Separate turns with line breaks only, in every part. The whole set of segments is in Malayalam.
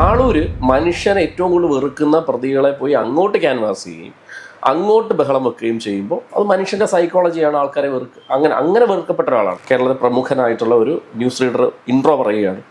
ആളൂര് മനുഷ്യനെ ഏറ്റവും കൂടുതൽ വെറുക്കുന്ന പ്രതികളെ പോയി അങ്ങോട്ട് ക്യാൻവാസ് ചെയ്യുകയും അങ്ങോട്ട് ബഹളം വെക്കുകയും ചെയ്യുമ്പോൾ അത് മനുഷ്യന്റെ സൈക്കോളജിയാണ് ആൾക്കാരെ വെറുക്കുക അങ്ങനെ അങ്ങനെ വെറുക്കപ്പെട്ട ഒരാളാണ്. കേരളത്തിലെ പ്രമുഖനായിട്ടുള്ള ഒരു ന്യൂസ് റീഡർ ഇൻട്രോ പറയുകയാണ്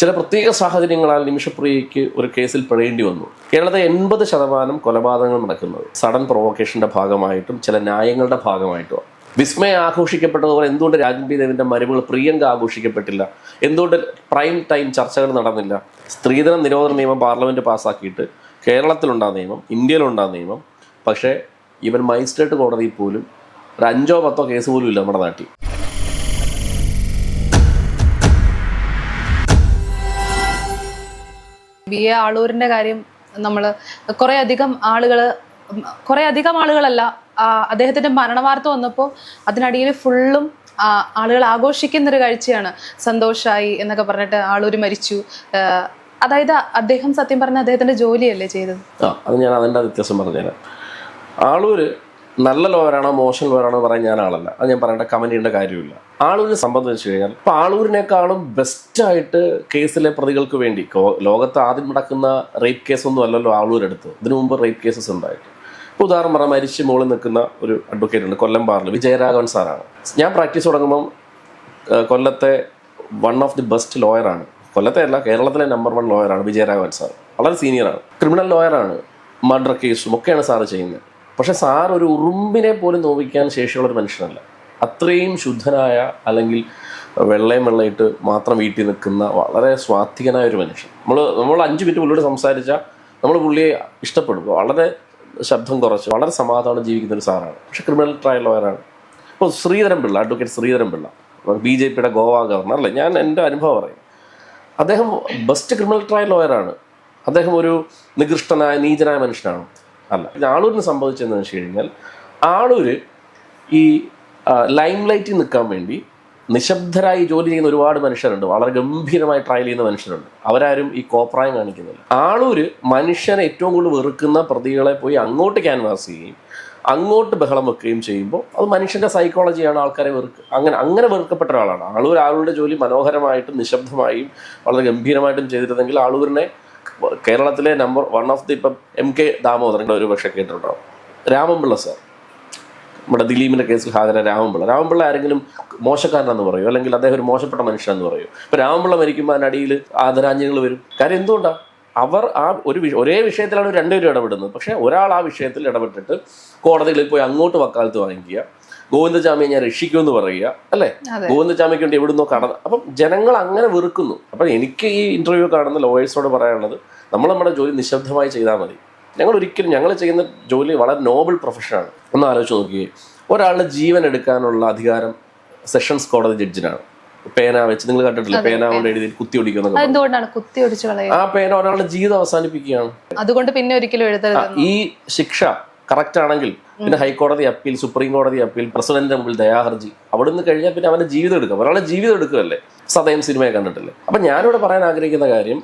ചില പ്രത്യേക സാഹചര്യങ്ങളാൽ നിമിഷപ്രിയയ്ക്ക് ഒരു കേസിൽ പെടേണ്ടി വന്നു. കേരളത്തെ എൺപത് ശതമാനം കൊലപാതകങ്ങൾ നടക്കുന്നത് സഡൻ പ്രൊവോക്കേഷന്റെ ഭാഗമായിട്ടും ചില ന്യായങ്ങളുടെ ഭാഗമായിട്ടും വിസ്മയ ആഘോഷിക്കപ്പെട്ടതുപോലെ എന്തുകൊണ്ട് രാജൻ പി ദേവിന്റെ മരുമകൾ പ്രിയങ്ക ആഘോഷിക്കപ്പെട്ടില്ല? എന്തുകൊണ്ട് പ്രൈം ടൈം ചർച്ചകൾ നടന്നില്ല? സ്ത്രീധന നിരോധന നിയമം പാർലമെന്റ് പാസ്സാക്കിയിട്ട് കേരളത്തിലുണ്ടാ നിയമം ഇന്ത്യയിലുണ്ടാ നിയമം. പക്ഷേ ഇവൻ മജിസ്ട്രേറ്റ് കോടതിയിൽ പോലും ഒരു അഞ്ചോ പത്തോ കേസ് പോലും ഇല്ല നമ്മുടെ നാട്ടിൽ.
ബി എ ആളൂരിന്റെ കാര്യം നമ്മൾ കുറേ അധികം ആളുകൾ കുറെ അധികം ആളുകളല്ല. അദ്ദേഹത്തിന്റെ അദ്ദേഹത്തിന്റെ മരണവാർത്ത വന്നപ്പോൾ അതിനടിയിൽ ഫുള്ളും ആളുകൾ ആഘോഷിക്കുന്നൊരു കാഴ്ചയാണ്. സന്തോഷായി എന്നൊക്കെ പറഞ്ഞിട്ട് ആളൊരു മരിച്ചു. അതായത് അദ്ദേഹം സത്യം പറഞ്ഞ അദ്ദേഹത്തിന്റെ ജോലിയല്ലേ ചെയ്തത്?
അത് ഞാൻ അതിന്റെ വ്യത്യാസം പറഞ്ഞുതരാം. ആളൂര് നല്ല ലോവരാണോ മോശം ലോവരാണോ പറയാൻ ഞാൻ ആളല്ല. അത് ഞാൻ പറയേണ്ട കമന്റ് ചെയ്യേണ്ട കാര്യമില്ല. ആളൂരിനെ സംബന്ധിച്ച് കഴിഞ്ഞാൽ ഇപ്പൊ ആളൂരിനേക്കാളും ബെസ്റ്റായിട്ട് കേസിലെ പ്രതികൾക്ക് വേണ്ടി ലോകത്ത് ആദ്യം നടക്കുന്ന റേപ്പ് കേസൊന്നും അല്ലല്ലോ ആളൂരെടുത്ത്. ഇതിനു മുമ്പ് റേപ്പ് കേസസ് ഉണ്ടായിട്ട്. ഉദാഹരണം പറഞ്ഞാൽ മരിച്ച് മുകളിൽ നിൽക്കുന്ന ഒരു അഡ്വക്കേറ്റ് ഉണ്ട് കൊല്ലം ബാറിൽ വിജയരാഘവൻ സാറാണ്. ഞാൻ പ്രാക്ടീസ് തുടങ്ങുമ്പം കൊല്ലത്തെ വൺ ഓഫ് ദി ബെസ്റ്റ് ലോയറാണ് കൊല്ലത്തെ അല്ല കേരളത്തിലെ നമ്പർ വൺ ലോയറാണ് വിജയരാഘവൻ സാർ വളരെ സീനിയറാണ് ക്രിമിനൽ ലോയറാണ് മർഡർ കേസും ഒക്കെയാണ് സാറ് ചെയ്യുന്നത്. പക്ഷെ സാർ ഒരു ഉറുമ്പിനെ പോലും നോവിക്കാൻ ശേഷിയുള്ള ഒരു മനുഷ്യനല്ല. അത്രയും ശുദ്ധനായ അല്ലെങ്കിൽ വെള്ളയും വെള്ളയിട്ട് മാത്രം വീട്ടിൽ നിൽക്കുന്ന വളരെ സ്വാത്വികനായ ഒരു മനുഷ്യൻ. നമ്മൾ നമ്മൾ അഞ്ച് മിനിറ്റ് പുള്ളിയോട് സംസാരിച്ചാൽ നമ്മൾ പുള്ളിയെ ഇഷ്ടപ്പെടും. വളരെ ശബ്ദം കുറച്ച്. വളരെ സമാധാനം ജീവിക്കുന്ന ഒരു സാറാണ്. പക്ഷെ ക്രിമിനൽ ട്രയൽ ലോയറാണ് ഇപ്പോൾ Sreedharan Pillai advocate Sreedharan Pillai B J പിയുടെ ഗോവ ഗവർണർ അല്ലേ? ഞാൻ എന്റെ അനുഭവം പറയും. അദ്ദേഹം ബെസ്റ്റ് ക്രിമിനൽ ട്രയൽ ലോയറാണ് അദ്ദേഹം ഒരു നികൃഷ്ടനായ നീചനായ മനുഷ്യനാണ്. അല്ല ആളൂരിന് സംഭവിച്ചതെന്ന് വെച്ച് കഴിഞ്ഞാൽ ആളൂര് ഈ ലൈം ലൈറ്റിൽ നിൽക്കാൻ വേണ്ടി നിശബ്ദരായി ജോലി ചെയ്യുന്ന ഒരുപാട് മനുഷ്യരുണ്ട്. വളരെ ഗംഭീരമായി ട്രയൽ ചെയ്യുന്ന മനുഷ്യരുണ്ട്. അവരാരും ഈ കോപ്രായം കാണിക്കുന്നില്ല. ആളൂര് മനുഷ്യനെ ഏറ്റവും കൂടുതൽ വെറുക്കുന്ന പ്രതികളെ പോയി അങ്ങോട്ട് ക്യാൻവാസ് ചെയ്യുകയും അങ്ങോട്ട് ബഹളം വെക്കുകയും ചെയ്യുമ്പോൾ അത് മനുഷ്യന്റെ സൈക്കോളജിയാണ് ആൾക്കാരെ വെറുക്കുക അങ്ങനെ അങ്ങനെ വെറുക്കപ്പെട്ട ഒരാളാണ്. ആളൂർ ആളുടെ ജോലി മനോഹരമായിട്ടും നിശബ്ദമായും വളരെ ഗംഭീരമായിട്ടും ചെയ്തിരുന്നെങ്കിൽ ആളൂരിനെ കേരളത്തിലെ നമ്പർ വൺ ഓഫ് ദി ഇപ്പം എം കെ ദാമോദരൻ ഒരു പക്ഷേ കേട്ടിട്ടുണ്ടാവും. രാമൻപിള്ള സാർ നമ്മുടെ ദിലീപിന്റെ കേസിൽ ഹാജരായ രാമൻപിള്ള രാമൻപിള്ള ആരെങ്കിലും മോശക്കാരനെന്ന് പറയും? അല്ലെങ്കിൽ അദ്ദേഹം ഒരു മോശപ്പെട്ട മനുഷ്യനെന്ന് പറയും? ഇപ്പോൾ രാമൻപിള്ള മരിക്കുമ്പോൾ അതിനടിയിൽ ആദരാഞ്ജലികൾ വരും. കാര്യം എന്തുകൊണ്ടാണ് അവർ ആ ഒരു വിഷ- ഒരേ വിഷയത്തിലാണ് രണ്ടുപേരും ഇടപെടുന്നത്. പക്ഷേ ഒരാൾ ആ വിഷയത്തിൽ ഇടപെട്ടിട്ട് കോടതികളിൽ പോയി അങ്ങോട്ട് വക്കാലത്ത് വാങ്ങിക്കുക. ഗോവിന്ദജാമ്യെ ഞാൻ രക്ഷിക്കുമെന്ന് പറയുക അല്ലേ? ഗോവിന്ദജാമ്യയ്ക്ക് വേണ്ടി എവിടുന്നോ കടന്ന് അപ്പം ജനങ്ങൾ അങ്ങനെ വെറുക്കുന്നു. അപ്പം എനിക്ക് ഈ ഇന്റർവ്യൂ കാണുന്ന ലോയേഴ്സോട് പറയാനുള്ളത് നമ്മൾ നമ്മുടെ ജോലി നിശബ്ദമായി ചെയ്താൽ മതി. ഞങ്ങൾ ഒരിക്കലും ഞങ്ങൾ ചെയ്യുന്ന ജോലി വളരെ നോബിൾ പ്രൊഫഷനാണ് ഒന്ന് ആലോചിച്ച് നോക്കിയേ. ഒരാളുടെ ജീവൻ എടുക്കാനുള്ള അധികാരം സെഷൻസ് കോടതി ജഡ്ജിനാണ് പേന വെച്ച് നിങ്ങൾ കണ്ടിട്ടില്ല? പേന കൊണ്ട് എഴുതി കുത്തി
ഒടിക്കുന്ന കുത്തി ഒടിച്ചു
ആ പേന ഒരാളുടെ ജീവിതം അവസാനിപ്പിക്കുകയാണ്.
അതുകൊണ്ട് പിന്നെ ഒരിക്കലും എഴുതരുത്
ഈ ശിക്ഷ കറക്റ്റ് ആണെങ്കിൽ പിന്നെ ഹൈക്കോടതി അപ്പീൽ സുപ്രീം കോടതി അപ്പീൽ പ്രസിഡന്റിന്റെ മുമ്പിൽ ദയാഹർജി അവിടെ നിന്ന് കഴിഞ്ഞാൽ പിന്നെ അവന്റെ ജീവിതം എടുക്കുക ഒരാളെ ജീവിതം എടുക്കുകയല്ലേ? സദയം സിനിമയെ കണ്ടിട്ടില്ലേ? അപ്പൊ ഞാനിവിടെ പറയാൻ ആഗ്രഹിക്കുന്ന കാര്യം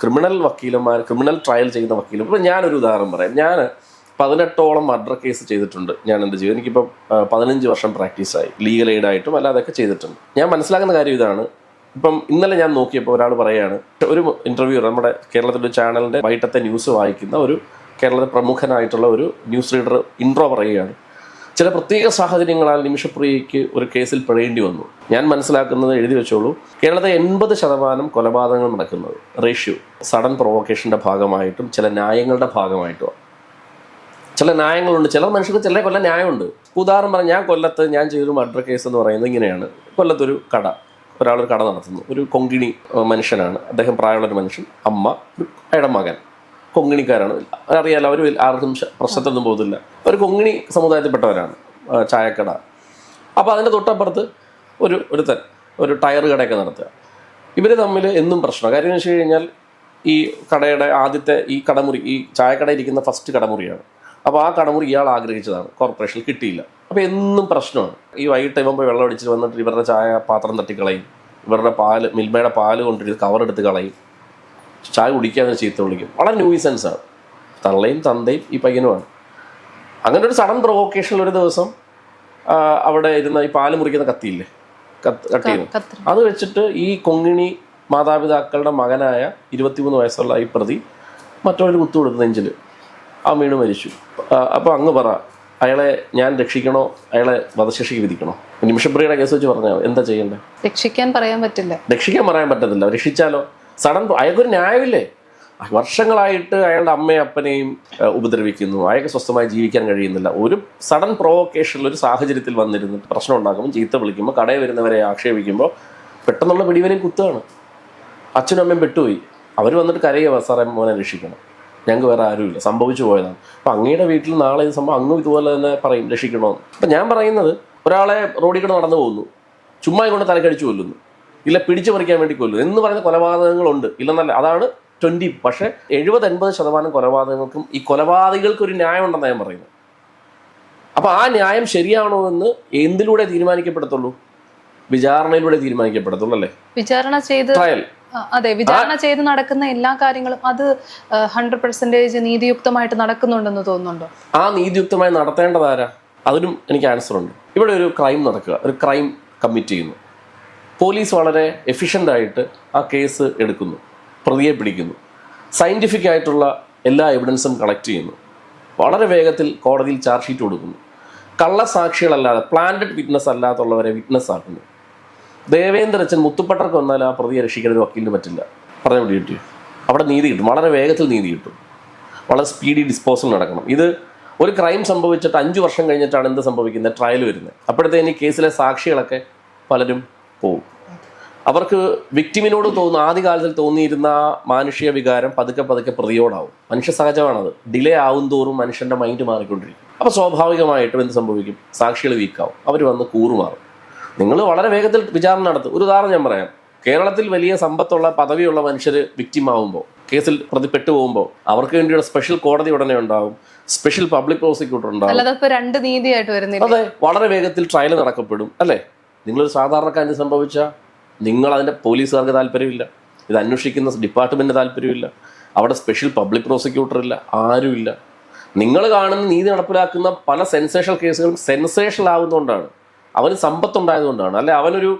ക്രിമിനൽ വക്കീലന്മാർ ക്രിമിനൽ ട്രയൽ ചെയ്യുന്ന വക്കീലും. ഇപ്പോൾ ഞാനൊരു ഉദാഹരണം പറയാം. ഞാൻ പതിനെട്ടോളം മർഡർ കേസ് ചെയ്തിട്ടുണ്ട് ഞാൻ എന്റെ ജീവിതം. എനിക്കിപ്പോൾ പതിനഞ്ച് വർഷം പ്രാക്ടീസായി. ലീഗൽ എയ്ഡ് ആയിട്ടും അല്ലാതൊക്കെ ചെയ്തിട്ടുണ്ട്. ഞാൻ മനസ്സിലാക്കുന്ന കാര്യം ഇതാണ്. ഇപ്പം ഇന്നലെ ഞാൻ നോക്കിയപ്പോൾ ഒരാൾ പറയുകയാണ് ഒരു ഇന്റർവ്യൂ നമ്മുടെ കേരളത്തിന്റെ ചാനലിന്റെ വൈകിട്ടത്തെ ന്യൂസ് വായിക്കുന്ന ഒരു കേരളത്തിലെ പ്രമുഖനായിട്ടുള്ള ഒരു ന്യൂസ് റീഡർ ഇൻട്രോ പറയുകയാണ്. ചില പ്രത്യേക സാഹചര്യങ്ങളാൽ നിമിഷപ്രിയയ്ക്ക് ഒരു കേസിൽ പെടേണ്ടി വന്നു. ഞാൻ മനസ്സിലാക്കുന്നത് എഴുതി വെച്ചോളൂ. കേരളത്തെ എൺപത് ശതമാനം കൊലപാതകങ്ങൾ നടക്കുന്നത്. റേഷ്യോ. സഡൻ പ്രൊവോക്കേഷന്റെ ഭാഗമായിട്ടും ചില ന്യായങ്ങളുടെ ഭാഗമായിട്ടും. ചില ന്യായങ്ങളുണ്ട്. ചില മനുഷ്യർക്ക് ചില കൊല്ലം ന്യായമുണ്ട്. ഉദാഹരണം പറഞ്ഞാൽ ഞാൻ കൊല്ലത്ത് ഞാൻ ചെയ്തൊരു മർഡർ കേസ് എന്ന് പറയുന്നത് ഇങ്ങനെയാണ്. കൊല്ലത്തൊരു കട. ഒരാളൊരു കട നടത്തുന്നു. ഒരു കൊങ്കിണി മനുഷ്യനാണ്. അദ്ദേഹം പ്രായമുള്ളൊരു മനുഷ്യൻ. അമ്മ അയാളുടെ മകൻ. കൊങ്ങിണിക്കാരാണ്. അറിയാലോ അവർ ആർക്കും പ്രശ്നത്തൊന്നും പോകുന്നില്ല അവർ കൊങ്ങിണി സമുദായത്തിൽപ്പെട്ടവരാണ് ചായക്കട. അപ്പോൾ അതിന്റെ തൊട്ടപ്പുറത്ത് ഒരു ഒരുത്തൻ ഒരു ടയർ കടയൊക്കെ നടത്തുക. ഇവർ തമ്മിൽ എന്നും പ്രശ്നം കാര്യം വെച്ച് കഴിഞ്ഞാൽ ഈ കടയുടെ ആദ്യത്തെ ഈ കടമുറി ഈ ചായക്കട ഇരിക്കുന്ന ഫസ്റ്റ് കടമുറിയാണ്. അപ്പോൾ ആ കടമുറി ഇയാൾ ആഗ്രഹിച്ചതാണ്. കോർപ്പറേഷനിൽ കിട്ടിയില്ല. അപ്പോൾ എന്നും പ്രശ്നമാണ്. ഈ വൈകിട്ട് ഇവൻ പോയി വെള്ളം അടിച്ചിട്ട് വന്നിട്ട് ഇവരുടെ ചായ പാത്രം തട്ടിക്കളയും. ഇവരുടെ പാൽ മിൽമയുടെ പാൽ കൊണ്ടിട്ട് കവറെടുത്ത് കളയും. ചായ കുടിക്കാതെ ചീത്ത വിളിക്കും. വളരെ ആണ്. തള്ളയും തന്തയും ഈ പയ്യനുമാണ്. അങ്ങനെ ഒരു സഡൻ പ്രൊവോക്കേഷനിൽ ഒരു ദിവസം അവിടെ ഇരുന്ന ഈ പാൽ മുറിക്കുന്ന കത്തിയില്ലേ? കത്ത് കട്ട് അത് വെച്ചിട്ട് ഈ കൊങ്ങിണി മാതാപിതാക്കളുടെ മകനായ ഇരുപത്തിമൂന്ന് വയസ്സുള്ള ഈ പ്രതി മറ്റൊരു കുത്തു കൊടുത്തു നെഞ്ചിൽ ആ വീണ് മരിച്ചു. അപ്പോൾ അങ്ങ് പറ അയാളെ ഞാൻ രക്ഷിക്കണോ? അയാളെ വധശിക്ഷയ്ക്ക് വിധിക്കണോ? നിമിഷപ്രിയയുടെ കേസ് വെച്ച് പറഞ്ഞോ എന്താ ചെയ്യേണ്ടത്
രക്ഷിക്കാൻ പറയാൻ പറ്റില്ല.
രക്ഷിക്കാൻ പറയാൻ പറ്റത്തില്ല. രക്ഷിച്ചാലോ? സഡൻ അയാൾക്കൊരു ന്യായമില്ലേ? വർഷങ്ങളായിട്ട് അയാളുടെ അമ്മയും അപ്പനെയും ഉപദ്രവിക്കുന്നു. അയാൾക്ക് സ്വസ്ഥമായി ജീവിക്കാൻ കഴിയുന്നില്ല. ഒരു സഡൻ പ്രൊവോക്കേഷനിൽ ഒരു സാഹചര്യത്തിൽ വന്നിരുന്ന് പ്രശ്നം ഉണ്ടാക്കുമ്പോൾ ചീത്ത വിളിക്കുമ്പോൾ കടയിൽ വരുന്നവരെ ആക്ഷേപിക്കുമ്പോൾ പെട്ടെന്നുള്ള പിടിവനെയും കുത്തുകയാണ് അച്ഛനും അമ്മയും പെട്ടുപോയി. അവർ വന്നിട്ട് കരയുക സാറേ മോനെ രക്ഷിക്കണം. ഞങ്ങൾക്ക് വേറെ ആരുമില്ല. സംഭവിച്ചു പോയതാണ്. അപ്പം അങ്ങയുടെ വീട്ടിൽ നാളെ ഇത് സംഭവം അങ്ങും ഇതുപോലെ തന്നെ പറയും രക്ഷിക്കണമെന്ന് അപ്പം ഞാൻ പറയുന്നത് ഒരാളെ റോഡിൽ കൂടെ നടന്നു പോകുന്നു. ചുമ്മാ കൊണ്ട് തലക്കടിച്ചു കൊല്ലുന്നു. ഇല്ല പിടിച്ചു പറിക്കാൻ വേണ്ടി കൊല്ലും എന്ന് പറയുന്ന കൊലപാതകങ്ങളുണ്ട്. ഇല്ലെന്നല്ല അതാണ് ട്വന്റി പക്ഷേ എഴുപത് എൺപത് ശതമാനം കൊലപാതകങ്ങൾക്കും ഈ കൊലപാതകൾക്ക് ഒരു ന്യായം ഉണ്ടെന്ന് ഞാൻ പറയുന്നത്. അപ്പോൾ ആ ന്യായം ശരിയാണോ എന്ന് എന്തിലൂടെ തീരുമാനിക്കപ്പെടത്തുള്ളൂ? വിചാരണയിലൂടെ തീരുമാനിക്കപ്പെടത്തുള്ളൂ അല്ലേ?
വിചാരണ ചെയ്ത്
ട്രയൽ
അതെ വിചാരണ ചെയ്ത് നടക്കുന്ന എല്ലാ കാര്യങ്ങളും അത് ഹൺഡ്രഡ് പെർസെന്റേജ് നീതിയുക്തമായിട്ട് നടക്കുന്നുണ്ടെന്ന് തോന്നുന്നുണ്ടോ?
ആ നീതിയുക്തമായി നടത്തേണ്ടതാരാ അതിനും എനിക്ക് ആൻസർ ഉണ്ട്. ഇവിടെ ഒരു ക്രൈം നടക്കുക. ഒരു ക്രൈം കമ്മിറ്റ് ചെയ്യുന്നു. പോലീസ് വളരെ എഫിഷ്യന്റ് ആയിട്ട് ആ കേസ് എടുക്കുന്നു പ്രതിയെ പിടിക്കുന്നു. സയന്റിഫിക് ആയിട്ടുള്ള എല്ലാ എവിഡൻസും കളക്ട് ചെയ്യുന്നു. വളരെ വേഗത്തിൽ കോടതിയിൽ ചാർജ് ഷീറ്റ് കൊടുക്കുന്നു. കള്ളസാക്ഷികളല്ലാതെ പ്ലാന്റഡ് വിറ്റ്നസ് അല്ലാത്തുള്ളവരെ വിറ്റ്നസ് ആക്കുന്നു. ദേവേന്ദ്രച്ചൻ മുത്തുപ്പട്ടർക്ക് വന്നാൽ ആ പ്രതിയെ രക്ഷിക്കാൻ ഒരു വക്കീലിന് പറ്റില്ല. പറഞ്ഞ പിടി കിട്ടി അവിടെ നീതി കിട്ടും. വളരെ വേഗത്തിൽ നീതി കിട്ടും. വളരെ സ്പീഡി ഡിസ്പോസൽ നടക്കണം. ഇത് ഒരു ക്രൈം സംഭവിച്ചിട്ട് അഞ്ച് വർഷം കഴിഞ്ഞിട്ടാണ് എന്ത് സംഭവിക്കുന്നത്? ട്രയൽ വരുന്നത്. അപ്പോഴത്തേന് ഈ കേസിലെ സാക്ഷികളൊക്കെ പലരും പോവും. അവർക്ക് വിക്ടിമിനോട് തോന്നുന്ന ആദ്യകാലത്തിൽ തോന്നിയിരുന്ന മാനുഷിക വികാരം പതുക്കെ പതുക്കെ പ്രതിയോടാവും. മനുഷ്യ സഹജമാണത്. ഡിലേ ആവും തോറും മനുഷ്യന്റെ മൈൻഡ് മാറിക്കൊണ്ടിരിക്കും. അപ്പോൾ സ്വാഭാവികമായിട്ടും എന്ത് സംഭവിക്കും? സാക്ഷികൾ വീക്കാവും. അവർ വന്ന് കൂറുമാറും. നിങ്ങൾ വളരെ വേഗത്തിൽ വിചാരണ നടത്തും. ഒരു ഉദാഹരണം ഞാൻ പറയാം. കേരളത്തിൽ വലിയ സമ്പത്തുള്ള പദവിയുള്ള മനുഷ്യർ വിക്റ്റിമാവുമ്പോൾ കേസിൽ പ്രതിപ്പെട്ടു പോകുമ്പോൾ അവർക്ക് വേണ്ടിയുള്ള സ്പെഷ്യൽ കോടതി ഉടനെ ഉണ്ടാവും. സ്പെഷ്യൽ പബ്ലിക് പ്രോസിക്യൂട്ടർ ഉണ്ടാവും. അതെ. വളരെ വേഗത്തിൽ ട്രയൽ നടക്കപ്പെടും. അല്ലേ? നിങ്ങളൊരു സാധാരണക്കാരന് സംഭവിച്ചാൽ നിങ്ങൾ അതിന്റെ പോലീസുകാർക്ക് താല്പര്യമില്ല. ഇത് അന്വേഷിക്കുന്ന ഡിപ്പാർട്ട്മെന്റിന് താല്പര്യമില്ല. അവിടെ സ്പെഷ്യൽ പബ്ലിക് പ്രോസിക്യൂട്ടർ ഇല്ല. ആരുമില്ല. നിങ്ങൾ കാണുന്ന നീതി നടപ്പിലാക്കുന്ന പല സെൻസേഷണൽ കേസുകളും സെൻസേഷണൽ ആവുന്നതുകൊണ്ടാണ്. അവന് സമ്പത്തുണ്ടായതുകൊണ്ടാണ്. അല്ലെ അവനൊരു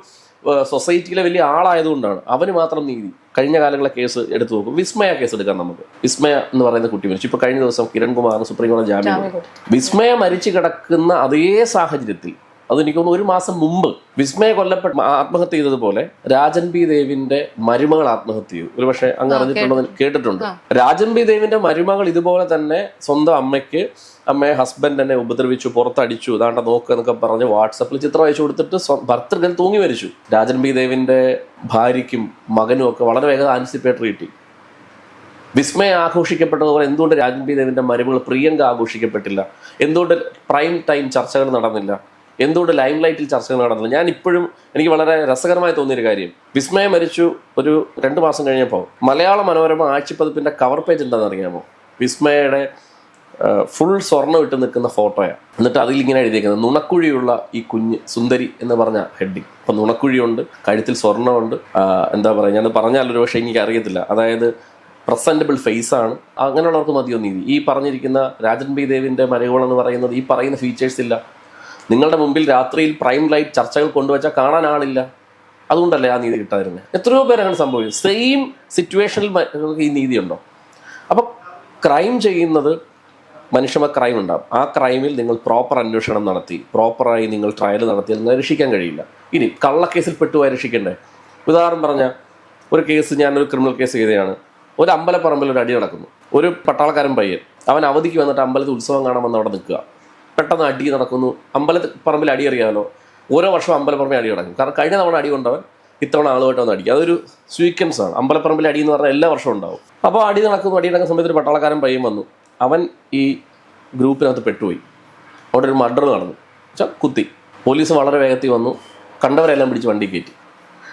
സൊസൈറ്റിയിലെ വലിയ ആളായതുകൊണ്ടാണ്. അവന് മാത്രം നീതി. കഴിഞ്ഞ കാലങ്ങളെ കേസ് എടുത്തു നോക്കും. വിസ്മയ കേസ് എടുക്കാം നമുക്ക്. വിസ്മയ എന്ന് പറയുന്ന കുട്ടി മരിച്ചു. ഇപ്പൊ കഴിഞ്ഞ ദിവസം കിരൺകുമാറിന് സുപ്രീം കോടതി ജാമ്യം വിസ്മയ മരിച്ചു കിടക്കുന്ന അതേ സാഹചര്യത്തിൽ അത് എനിക്ക് തോന്നുന്നു ഒരു മാസം മുമ്പ് വിസ്മയ കൊല്ലപ്പെട്ട ആത്മഹത്യ ചെയ്തതുപോലെ രാജൻ ബി ദേവിന്റെ മരുമകൾ ആത്മഹത്യ. ചെയ്തു ഒരു പക്ഷെ അങ്ങ് അറിഞ്ഞിട്ടുണ്ടെന്ന് കേട്ടിട്ടുണ്ട്. രാജൻ ബി ദേവിന്റെ മരുമകൾ ഇതുപോലെ തന്നെ സ്വന്തം അമ്മയ്ക്ക് അമ്മയെ ഹസ്ബൻഡ് എന്നെ ഉപദ്രവിച്ചു പുറത്തടിച്ചു ഇതാണ്ട നോക്ക് എന്നൊക്കെ പറഞ്ഞ് വാട്സപ്പിൽ ചിത്രം അയച്ചു കൊടുത്തിട്ട് ഭർത്തൃകൻ തൂങ്ങി മരിച്ചു. രാജൻ ബി ദേവിന്റെ ഭാര്യയ്ക്കും മകനും ഒക്കെ വളരെ വേഗം ആൻസിപ്പേറ്ററി കിട്ടി. വിസ്മയ ആഘോഷിക്കപ്പെട്ടതുപോലെ എന്തുകൊണ്ട് രാജൻ ബി ദേവിന്റെ മരുമകൾ പ്രിയങ്ക ആഘോഷിക്കപ്പെട്ടില്ല? എന്തുകൊണ്ട് പ്രൈം ടൈം ചർച്ചകൾ നടന്നില്ല? എന്തുകൊണ്ട് ലൈം ലൈറ്റിൽ ചർച്ചകൾ നടന്നത്? ഞാൻ ഇപ്പോഴും എനിക്ക് വളരെ രസകരമായി തോന്നിയൊരു കാര്യം. വിസ്മയ മരിച്ചു ഒരു രണ്ട് മാസം കഴിഞ്ഞപ്പോൾ മലയാള മനോരമ ആഴ്ചപ്പതിപ്പിന്റെ കവർ പേജ് എന്താണെന്ന് അറിയാമോ? വിസ്മയയുടെ ഫുൾ സ്വർണം ഇട്ട് നിൽക്കുന്ന ഫോട്ടോയാണ്. എന്നിട്ട് അതിൽ ഇങ്ങനെ എഴുതിയേക്കുന്നത് നുണക്കുഴിയുള്ള ഈ കുഞ്ഞ് സുന്ദരി എന്ന് പറഞ്ഞ ഹെഡിങ് അപ്പം നുണക്കുഴിയുണ്ട് കഴുത്തിൽ സ്വർണമുണ്ട്. എന്താ പറയുക ഞാൻ പറഞ്ഞാൽ ഒരു പക്ഷേ എനിക്ക് അറിയത്തില്ല. അതായത് പ്രസന്റബിൾ ഫേസ് ആണ്. അങ്ങനെയുള്ളവർക്ക് മതിയോ നീതി? ഈ പറഞ്ഞിരിക്കുന്ന രാജൻ ബി ദേവിന്റെ മരകോൾ എന്ന് പറയുന്നത് ഈ പറയുന്ന ഫീച്ചേഴ്സ് ഇല്ല. നിങ്ങളുടെ മുമ്പിൽ രാത്രിയിൽ പ്രൈം ലൈറ്റ് ചർച്ചകൾ കൊണ്ടുവച്ചാൽ കാണാൻ ആളില്ല. അതുകൊണ്ടല്ലേ ആ നീതി കിട്ടാതിരുന്നത് എത്രയോ പേര് അങ്ങനെ സംഭവിക്കും സെയിം സിറ്റുവേഷനിൽ ഈ നീതിയുണ്ടോ? അപ്പോൾ ക്രൈം ചെയ്യുന്നത് മനുഷ്യമ ക്രൈം ഉണ്ടാകും ആ ക്രൈമിൽ നിങ്ങൾ പ്രോപ്പർ അന്വേഷണം നടത്തി. പ്രോപ്പറായി നിങ്ങൾ ട്രയൽ നടത്തി നിങ്ങൾ രക്ഷിക്കാൻ കഴിയില്ല. ഇനി കള്ളക്കേസിൽ പെട്ടുപോയി രക്ഷിക്കണ്ടേ? ഉദാഹരണം പറഞ്ഞാൽ ഒരു കേസ് ഞാനൊരു ക്രിമിനൽ കേസ് ചെയ്തതാണ് ഒരു അമ്പലപ്പറമ്പിൽ ഒരു അടി നടക്കുന്നു. ഒരു പട്ടാളക്കാരൻ പയ്യൻ. അവൻ അവധിക്ക് വന്നിട്ട് അമ്പലത്തിൽ ഉത്സവം കാണാൻ വന്ന് അവിടെ നിൽക്കുക. പെട്ടെന്ന് അടി നടക്കുന്നു. അമ്പലപ്പറമ്പിൽ അടി അറിയാമല്ലോ ഓരോ വർഷവും അമ്പലപ്പറമ്പിൽ അടി നടക്കും. കാരണം കഴിഞ്ഞ തവണ അടി കൊണ്ടവൻ ഇത്തവണ ആളുമായിട്ട് വന്ന് അടിക്കും. അതൊരു സ്വീക്വൻസ് ആണ്. അമ്പലപ്പറമ്പിൽ അടി എന്ന് പറഞ്ഞാൽ എല്ലാ വർഷവും ഉണ്ടാവും. അപ്പോൾ അടി നടക്കുന്നു. അടി നടക്കുന്ന സമയത്ത് ഒരു പട്ടാളക്കാരൻ പയ്യൻ വന്നു. അവൻ ഈ ഗ്രൂപ്പിനകത്ത് പെട്ടുപോയി. അവിടെ ഒരു മർഡർ നടന്നു. വെച്ചാൽ കുത്തി. പോലീസ് വളരെ വേഗത്തിൽ വന്നു. കണ്ടവരെല്ലാം പിടിച്ച് വണ്ടി കയറ്റി.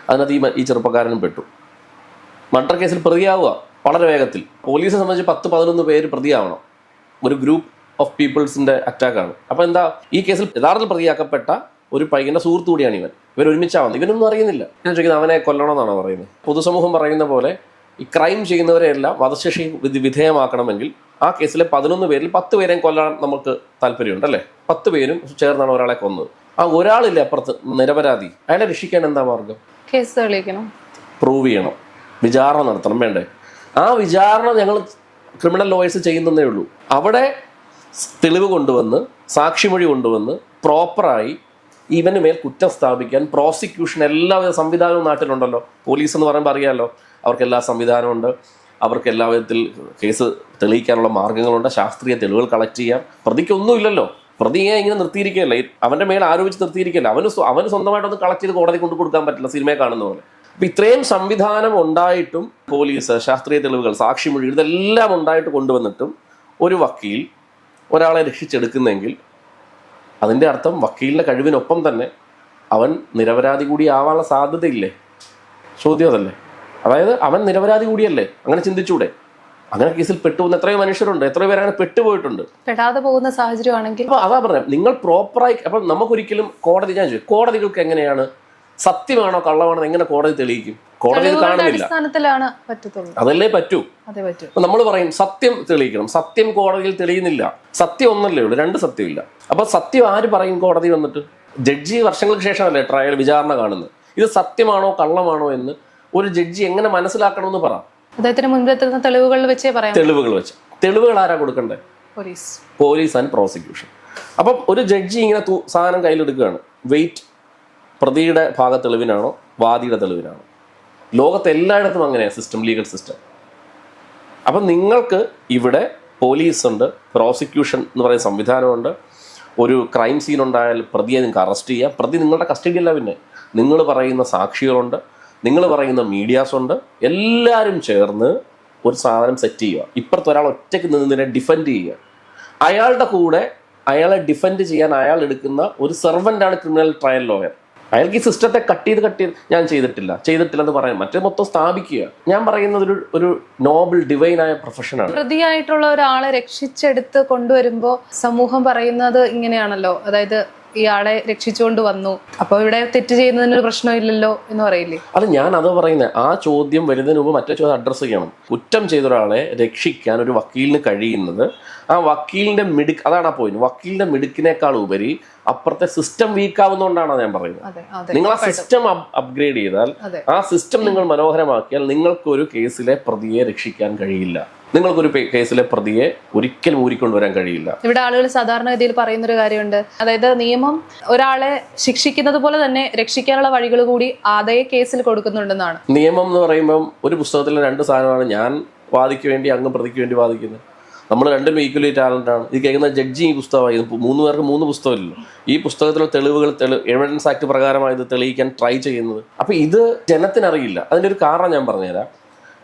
അതിനകത്ത് ഈ ഈ ചെറുപ്പക്കാരനും പെട്ടു. മർഡർ കേസിൽ പ്രതിയാവുക വളരെ വേഗത്തിൽ. പോലീസിനെ സംബന്ധിച്ച് പത്ത് പതിനൊന്ന് പേര് പ്രതിയാവണം. ഒരു ഗ്രൂപ്പ് ഓഫ് പീപ്പിൾസിന്റെ അറ്റാക്കാണ് അപ്പോൾ എന്താ ഈ കേസിൽ യഥാർത്ഥത്തിൽ പ്രതിയാക്കപ്പെട്ട ഒരു പയ്യന്റെ സുഹൃത്തു കൂടിയാണ് ഇവൻ. ഇവർ ഒരുമിച്ചാവുന്നത് ഇവനൊന്നും അറിയുന്നില്ല. ഞാൻ ചോദിക്കുന്നത് അവനെ കൊല്ലണമെന്നാണ് പറയുന്നത്? പൊതുസമൂഹം പറയുന്ന പോലെ ഈ ക്രൈം ചെയ്യുന്നവരെയെല്ലാം വധശിക്ഷ വിധ- വിധേയമാക്കണമെങ്കിൽ ആ കേസിലെ പതിനൊന്ന് പേരിൽ പത്ത് പേരെയും കൊല്ലാൻ നമുക്ക് താല്പര്യമുണ്ട് അല്ലേ? പത്ത് പേരും ചേർന്നാണ് ഒരാളെ കൊന്നത്. ആ ഒരാളില്ലേ അപ്പുറത്ത് നിരപരാധി. അയാളെ രക്ഷിക്കാൻ എന്താ മാർഗം?
കേസ് തെളിയിക്കണം.
പ്രൂവ് ചെയ്യണം. വിചാരണ നടത്തണം. വേണ്ടേ? ആ വിചാരണ ഞങ്ങൾ ക്രിമിനൽ ലോയേഴ്സ് ചെയ്യുന്നതേ ഉള്ളൂ. അവിടെ തെളിവ് കൊണ്ടുവന്ന് സാക്ഷിമൊഴി കൊണ്ടുവന്ന് പ്രോപ്പറായി ഇവന് മേൽ കുറ്റം സ്ഥാപിക്കാൻ പ്രോസിക്യൂഷൻ എല്ലാവിധ സംവിധാനവും നാട്ടിലുണ്ടല്ലോ. പോലീസ് എന്ന് പറയുമ്പോൾ അറിയാമല്ലോ അവർക്ക് എല്ലാ സംവിധാനമുണ്ട് അവർക്ക് എല്ലാ വിധത്തിൽ കേസ് തെളിയിക്കാനുള്ള മാർഗങ്ങളുണ്ട്. ശാസ്ത്രീയ തെളിവുകൾ കളക്ട് ചെയ്യാം. പ്രതിക്കൊന്നുമില്ലല്ലോ പ്രതിയെ ഇങ്ങനെ നിർത്തിയിരിക്കുകയല്ല? അവന്റെ മേൽ ആരോപിച്ച് നിർത്തിയിരിക്കുകയല്ല? അവന് അവന് സ്വന്തമായിട്ടൊന്ന് കളക്ട് ചെയ്ത് കോടതി കൊണ്ടു കൊടുക്കാൻ പറ്റില്ല സിനിമയെ കാണുന്ന പോലെ. അപ്പം ഇത്രയും സംവിധാനം ഉണ്ടായിട്ടും പോലീസ് ശാസ്ത്രീയ തെളിവുകൾ സാക്ഷിമൊഴി ഇതെല്ലാം ഉണ്ടായിട്ട് കൊണ്ടുവന്നിട്ടും ഒരു വക്കീൽ ഒരാളെ രക്ഷിച്ചെടുക്കുന്നെങ്കിൽ അതിന്റെ അർത്ഥം വക്കീലിന്റെ കഴിവിനൊപ്പം തന്നെ അവൻ നിരപരാധി കൂടി ആവാനുള്ള സാധ്യതയില്ലേ? ചോദ്യം അതല്ലേ? അതായത് അവൻ നിരപരാധി കൂടിയല്ലേ? അങ്ങനെ ചിന്തിച്ചൂടെ? അങ്ങനെ കേസിൽ പെട്ടുപോകുന്ന എത്രയോ മനുഷ്യരുണ്ട് എത്രയോ പേരാണ് പെട്ടുപോയിട്ടുണ്ട്.
പെടാതെ പോകുന്ന സാഹചര്യമാണെങ്കിൽ
അപ്പൊ അതാ പറഞ്ഞത് നിങ്ങൾ പ്രോപ്പറായി അപ്പൊ നമുക്കൊരിക്കലും കോടതി ഞാൻ കോടതികൾക്ക് എങ്ങനെയാണ് സത്യമാണോ കള്ളമാണോ എങ്ങനെ കോടതി തെളിയിക്കും? കോടതി കാണുന്നില്ല. അതല്ലേ പറ്റൂ?
അതേ പറ്റൂ.
നമ്മൾ പറയും സത്യം തെളിയിക്കണം. സത്യം കോടതിയിൽ തെളിയുന്നില്ല. സത്യം ഒന്നല്ലേ ഉള്ളൂ രണ്ട് സത്യമില്ല. അപ്പൊ സത്യം ആര് പറയും കോടതി വന്നിട്ട്? ജഡ്ജി വർഷങ്ങൾക്ക് ശേഷമല്ലേ ട്രയൽ വിചാരണ കാണുന്നത്. ഇത് സത്യമാണോ കള്ളമാണോ എന്ന് ഒരു ജഡ്ജി എങ്ങനെ മനസ്സിലാക്കണമെന്ന് പറ.
അദ്ദേഹത്തിന് മുൻപിലെത്തുന്ന തെളിവുകൾ വെച്ചേ പറയാം
തെളിവുകൾ വെച്ച്. തെളിവുകൾ ആരാ കൊടുക്കണ്ടേ?
പോലീസ്.
Police and prosecution. അപ്പം ഒരു ജഡ്ജി ഇങ്ങനെ സാധനം കയ്യിലെടുക്കുകയാണ്. വെയിറ്റ് പ്രതിയുടെ ഭാഗ തെളിവിനാണോ വാദിയുടെ തെളിവിനാണോ? ലോകത്ത് എല്ലായിടത്തും അങ്ങനെയാണ് സിസ്റ്റം ലീഗൽ സിസ്റ്റം അപ്പം നിങ്ങൾക്ക് ഇവിടെ പോലീസുണ്ട് പ്രോസിക്യൂഷൻ എന്ന് പറയുന്ന സംവിധാനമുണ്ട്. ഒരു ക്രൈം സീൻ ഉണ്ടായാൽ പ്രതിയെ നിങ്ങൾക്ക് അറസ്റ്റ് ചെയ്യാം. പ്രതി നിങ്ങളുടെ കസ്റ്റഡിയല്ല പിന്നെ. നിങ്ങൾ പറയുന്ന സാക്ഷികളുണ്ട് നിങ്ങൾ പറയുന്ന മീഡിയാസ് ഉണ്ട്. എല്ലാവരും ചേർന്ന് ഒരു സാധനം സെറ്റ് ചെയ്യുക. ഇപ്പുറത്ത് ഒരാൾ ഒറ്റയ്ക്ക് നിന്നതിനെ ഡിഫെൻഡ് ചെയ്യുക. അയാളുടെ കൂടെ അയാളെ ഡിഫെൻഡ് ചെയ്യാൻ അയാൾ എടുക്കുന്ന ഒരു സെർവന്റാണ് ക്രിമിനൽ ട്രയൽ ലോയർ അയാൾക്ക് ഈ സിസ്റ്റത്തെ കട്ട് ചെയ്ത് കട്ട് ചെയ്ത് ഞാൻ ചെയ്തിട്ടില്ല. ചെയ്തിട്ടില്ലെന്ന് പറയാം. മറ്റേ മൊത്തം സ്ഥാപിക്കുക. ഞാൻ പറയുന്നത് ഒരു ഒരു നോബിൾ ഡിവൈനായ പ്രൊഫഷനാണ്
പ്രതിയായിട്ടുള്ള ഒരാളെ രക്ഷിച്ചെടുത്ത് കൊണ്ടുവരുമ്പോൾ സമൂഹം പറയുന്നത് ഇങ്ങനെയാണല്ലോ. അതായത് ഇയാളെ രക്ഷിച്ചുകൊണ്ട് വന്നു. അപ്പോൾ ഇവിടെ തെറ്റ് ചെയ്യുന്നതിന് ഒരു പ്രശ്നമില്ലല്ലോ എന്ന് പറയില്ലേ?
അത് ഞാൻ അത് പറയുന്നത് ആ ചോദ്യം വരുന്നതിന് മുമ്പ് മറ്റേ ചോദ്യം അഡ്രസ്സ് ചെയ്യണം. കുറ്റം ചെയ്ത ഒരാളെ രക്ഷിക്കാൻ ഒരു വക്കീലിന് കഴിയുന്നത് ആ വക്കീലിന്റെ മിടുക്ക് അതാണ് ആ പോയിന്റ് വക്കീലിന്റെ മിടുക്കിനേക്കാൾ ഉപരി അപ്പുറത്തെ സിസ്റ്റം വീക്ക് ആവുന്നതുകൊണ്ടാണ് ഞാൻ പറയുന്നത്. നിങ്ങൾ ആ സിസ്റ്റം അപ്ഗ്രേഡ് ചെയ്താൽ ആ സിസ്റ്റം നിങ്ങൾ മനോഹരമാക്കിയാൽ നിങ്ങൾക്ക് ഒരു കേസിലെ പ്രതിയെ രക്ഷിക്കാൻ കഴിയില്ല. നിങ്ങൾക്കൊരു കേസിലെ പ്രതിയെ ഒരിക്കലും ഊരിക്കൊണ്ടുവരാൻ കഴിയില്ല.
ഇവിടെ ആളുകൾ സാധാരണഗതിയിൽ പറയുന്ന ഒരു കാര്യമുണ്ട്. അതായത് നിയമം ഒരാളെ ശിക്ഷിക്കുന്നത് പോലെ തന്നെ രക്ഷിക്കാനുള്ള വഴികൾ കൂടി അതേ കേസിൽ കൊടുക്കുന്നുണ്ടെന്നാണ്.
നിയമം എന്ന് പറയുമ്പം ഒരു പുസ്തകത്തിലെ രണ്ട് സാധനമാണ് ഞാൻ വാദിക്ക് വേണ്ടി അങ്ങ് പ്രതിക്ക് വേണ്ടി വാദിക്കുന്നത്. നമ്മൾ രണ്ടും ഈക്വലി ടാലന്റ് ആണ്. ഇത് കേൾക്കുന്ന ജഡ്ജി ഈ പുസ്തകമായി. ഇത് മൂന്ന് പേർക്ക് മൂന്ന് പുസ്തകമില്ലല്ലോ. ഈ പുസ്തകത്തിലെ തെളിവുകൾ തെളി എവിഡൻസ് ആക്ട് പ്രകാരമായി ഇത് തെളിയിക്കാൻ ട്രൈ ചെയ്യുന്നത്. അപ്പോൾ ഇത് ജനത്തിനറിയില്ല. അതിന്റെ ഒരു കാരണം ഞാൻ പറഞ്ഞുതരാം.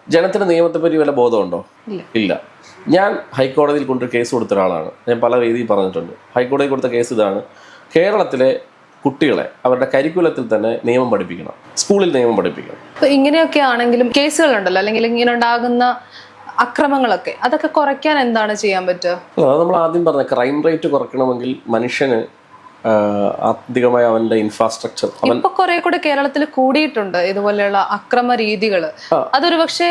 ജനത്തിന് നിയമത്തെപ്പറ്റി വല്ല ബോധമുണ്ടോ?
ഇല്ല.
ഞാൻ ഹൈക്കോടതിയിൽ കൊണ്ട് കേസ് കൊടുത്ത ഒരാളാണ്. ഞാൻ പല രീതിയിൽ പറഞ്ഞിട്ടുണ്ട്. ഹൈക്കോടതി കൊടുത്ത കേസ് ഇതാണ്. കേരളത്തിലെ കുട്ടികളെ അവരുടെ കരിക്കുലത്തിൽ തന്നെ നിയമം പഠിപ്പിക്കണം. സ്കൂളിൽ നിയമം പഠിപ്പിക്കണം.
ഇങ്ങനെയൊക്കെ ആണെങ്കിലും കേസുകളുണ്ടല്ലോ അല്ലെങ്കിൽ ഇങ്ങനെ ഉണ്ടാകുന്ന അക്രമങ്ങളൊക്കെ അതൊക്കെ കുറയ്ക്കാൻ എന്താണ് ചെയ്യാൻ പറ്റുക?
നമ്മൾ ആദ്യം പറഞ്ഞ ക്രൈം റേറ്റ് കുറയ്ക്കണമെങ്കിൽ മനുഷ്യന് ആത്യന്തികമായി അവന്റെ ഇൻഫ്രാസ്ട്രക്ചർ ഇപ്പോൾ
ഇപ്പൊ കുറെ കൂടെ കേരളത്തിൽ കൂടിയിട്ടുണ്ട് ഇതുപോലെയുള്ള അക്രമ രീതികൾ അതൊരു പക്ഷേ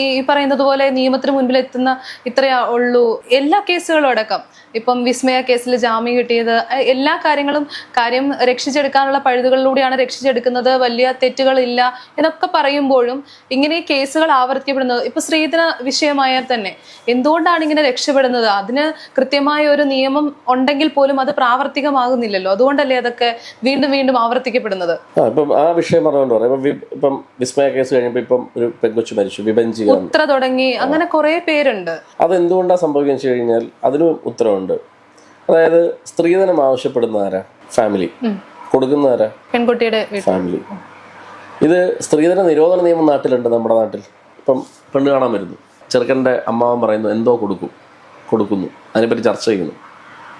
ഈ പറയുന്നത് പോലെ നിയമത്തിന് മുൻപിൽ എത്തുന്ന ഇത്രയേ ഉള്ളൂ. എല്ലാ കേസുകളും അടക്കം. ഇപ്പം വിസ്മയ കേസിൽ ജാമ്യം കിട്ടിയത് എല്ലാ കാര്യങ്ങളും കാര്യം രക്ഷിച്ചെടുക്കാനുള്ള പഴുതുകളിലൂടെയാണ് രക്ഷിച്ചെടുക്കുന്നത്. വലിയ തെറ്റുകളില്ല എന്നൊക്കെ പറയുമ്പോഴും ഇങ്ങനെ കേസുകൾ ആവർത്തിക്കപ്പെടുന്നത് ഇപ്പൊ സ്ത്രീധന വിഷയമായാൽ തന്നെ എന്തുകൊണ്ടാണ് ഇങ്ങനെ രക്ഷപ്പെടുന്നത്? അതിന് കൃത്യമായ ഒരു നിയമം ഉണ്ടെങ്കിൽ പോലും അത് പ്രാവർത്തികമാകുന്നില്ലല്ലോ അതുകൊണ്ടല്ലേ അതൊക്കെ വീണ്ടും വീണ്ടും ആവർത്തിക്കപ്പെടുന്നത്?
ആ ഇപ്പം ആ വിഷയം പറഞ്ഞുകൊണ്ട് പറയാം. ഇപ്പം വിസ്മയ കേസ് കഴിഞ്ഞപ്പോൾ ഇപ്പം ഒരു പെൺകൊച്ചു മരിച്ചു വിഭഞ്ചി
ഉത്ര തുടങ്ങി അങ്ങനെ കുറെ പേരുണ്ട്.
അതെന്തുകൊണ്ടാ സംഭവിക്കുന്നത് വെച്ച് കഴിഞ്ഞാൽ അതിനും ഉത്തരവുണ്ട്. അതായത് സ്ത്രീധനം ആവശ്യപ്പെടുന്ന ആരാ ഫാമിലി. കൊടുക്കുന്ന ആരാ
പെൺകുട്ടിയുടെ
ഫാമിലി. ഇത് സ്ത്രീധന നിരോധന നിയമം നാട്ടിലുണ്ട് നമ്മുടെ നാട്ടിൽ. ഇപ്പം പെണ്ണ് കാണാൻ വരുന്നു. ചെറുക്കന്റെ അമ്മാവൻ പറയുന്നു എന്തോ കൊടുക്കും കൊടുക്കുന്നു. അതിനെപ്പറ്റി ചർച്ച ചെയ്യുന്നു.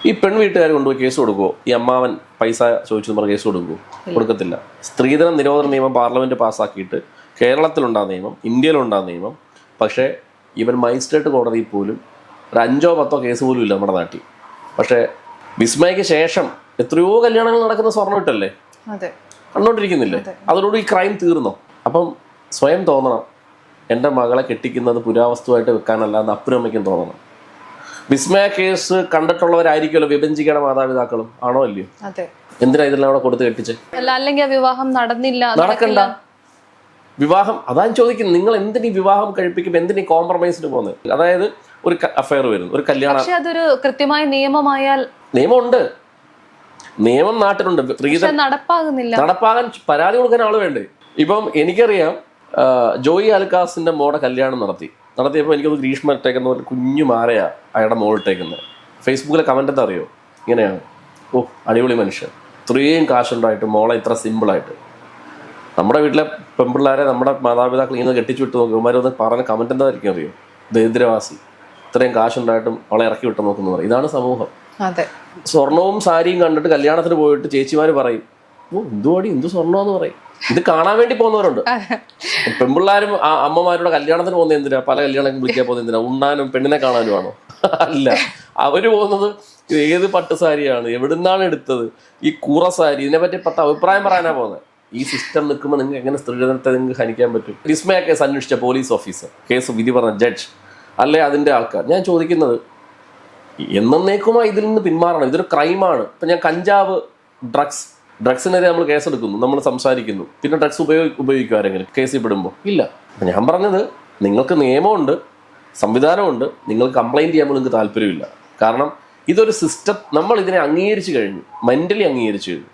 ഈ പെൺ വീട്ടുകാർ കൊണ്ടുപോയി കേസ് കൊടുക്കുമോ ഈ അമ്മാവൻ പൈസ ചോദിച്ചു പറഞ്ഞ കേസ് കൊടുക്കുമോ കൊടുക്കത്തില്ല. സ്ത്രീധന നിരോധന നിയമം പാർലമെന്റ് പാസ്സാക്കിയിട്ട് കേരളത്തിലുണ്ടാ നിയമം ഇന്ത്യയിലുണ്ടാ നിയമം. പക്ഷേ ഇവൻ മജിസ്ട്രേറ്റ് കോടതിയിൽ പോലും ഒരു അഞ്ചോ പത്തോ കേസ് പോലും ഇല്ല നമ്മുടെ നാട്ടിൽ. പക്ഷേ വിസ്മയക്ക് ശേഷം എത്രയോ കല്യാണങ്ങൾ നടക്കുന്ന സ്വർണം ഇട്ടല്ലേ?
അതെ.
കണ്ടോണ്ടിരിക്കുന്നില്ലേ? അതോടുകൂടി ഈ ക്രൈം തീർന്നോ? അപ്പം സ്വയം തോന്നണം. എന്റെ മകളെ കെട്ടിക്കുന്നത് പുരാവസ്തുവായിട്ട് വെക്കാനല്ല എന്ന് അപ്പുരമ്മയ്ക്കും തോന്നണം. വിസ്മയ കേസ് കണ്ടിട്ടുള്ളവരായിരിക്കുമല്ലോ വിഭജിക്കണ മാതാപിതാക്കളും. ആണോ അല്ലയോ? എന്തിനാ ഇതെല്ലാം അവിടെ കൊടുത്ത് കെട്ടിച്ച്?
അല്ല അല്ലെങ്കിൽ വിവാഹം നടന്നില്ല
നടക്കണ്ട. വിവാഹം അതാണ് ചോദിക്കുന്നത്. നിങ്ങൾ എന്തിനീ വിവാഹം കഴിപ്പിക്കും? എന്തിനീ കോംപ്രമൈസിന് പോകുന്നത്? അതായത് ഒരു അഫയർ വരുന്നു. ഒരു കല്യാണം
അതൊരു കൃത്യമായ നിയമമായാൽ
നിയമമുണ്ട്. നിയമം നാട്ടിലുണ്ട്.
നടപ്പാകുന്നില്ല.
നടപ്പാകാൻ പരാതി കൊടുക്കാൻ ആൾ വേണ്ടേ? ഇപ്പം എനിക്കറിയാം ജോയി അൽക്കാസിന്റെ മോടെ കല്യാണം നടത്തി. നടത്തിയപ്പോൾ എനിക്കൊന്ന് ഗ്രീഷ്മ ഇട്ടേക്കുന്ന ഒരു കുഞ്ഞു മാറയാ അയാളുടെ മോളിട്ടേക്കുന്നത് ഫേസ്ബുക്കിലെ കമന്റ് എന്താ അറിയോ? ഇങ്ങനെയാണ്. ഓ അടിപൊളി മനുഷ്യൻ. ഇത്രയും കാശുണ്ടായിട്ട് മോളെ ഇത്ര സിമ്പിളായിട്ട് നമ്മുടെ വീട്ടിലെ പെൺപിള്ളേരെ നമ്മുടെ മാതാപിതാക്കൾ ഇങ്ങനെ കെട്ടിച്ചു വിട്ട് നോക്കും ഒന്ന് പറഞ്ഞ കമന്റ് എന്തായിരിക്കും അറിയോ? ദരിദ്രവാസി. ഇത്രയും കാശുണ്ടായിട്ടും അവളെ ഇറക്കി വിട്ട് നോക്കുന്നു പറയും. ഇതാണ് സമൂഹം. സ്വർണവും സാരിയും കണ്ടിട്ട് കല്യാണത്തിന് പോയിട്ട് ചേച്ചിമാർ പറയും ഓ എന്തുവാടി എന്ത് സ്വർണമെന്ന് പറയും. ഇത് കാണാൻ വേണ്ടി പോകുന്നവരുണ്ട്. പെൺപിള്ളാരും ആ അമ്മമാരുടെ കല്യാണത്തിന് പോകുന്ന എന്തിനാ? പല കല്യാണം വിളിക്കാൻ പോകുന്ന എന്തിനാ? ഉണ്ണാനും പെണ്ണിനെ കാണാനുമാണോ അല്ല. അവർ പോകുന്നത് ഇത് ഏത് പട്ട് സാരിയാണ്? എവിടുന്നാണ് എടുത്തത്? ഈ കൂറ സാരി ഇതിനെ പറ്റി പത്ത് അഭിപ്രായം പറയാനാ പോകുന്നത്. ഈ സിസ്റ്റം നിൽക്കുമ്പോൾ നിങ്ങൾക്ക് എങ്ങനെ സ്ത്രീധനത്തെ നിങ്ങൾക്ക് ഹനിക്കാൻ പറ്റും? വിസ്മയ കേസ് അന്വേഷിച്ച പോലീസ് ഓഫീസർ കേസ് വിധി പറഞ്ഞ ജഡ്ജ് അല്ലെ അതിന്റെ ആൾക്കാർ? ഞാൻ ചോദിക്കുന്നത് എന്നേക്കുമായി ഇതിൽ നിന്ന് പിന്മാറണം. ഇതൊരു ക്രൈമാണ്. ഇപ്പൊ ഞാൻ കഞ്ചാവ് ഡ്രഗ്സ് ഡ്രഗ്സിനെതിരെ നമ്മൾ കേസെടുക്കുന്നു നമ്മൾ സംസാരിക്കുന്നു. പിന്നെ ഡ്രഗ്സ് ഉപയോഗി ഉപയോഗിക്കും കേസിൽ പെടുമ്പോൾ ഇല്ല. ഞാൻ പറഞ്ഞത് നിങ്ങൾക്ക് നിയമമുണ്ട് സംവിധാനമുണ്ട് നിങ്ങൾ കംപ്ലൈന്റ് ചെയ്യാൻ നിങ്ങൾക്ക് താല്പര്യമില്ല. കാരണം ഇതൊരു സിസ്റ്റം നമ്മൾ ഇതിനെ അംഗീകരിച്ചു കഴിഞ്ഞു. മെന്റലി അംഗീകരിച്ചു കഴിഞ്ഞു.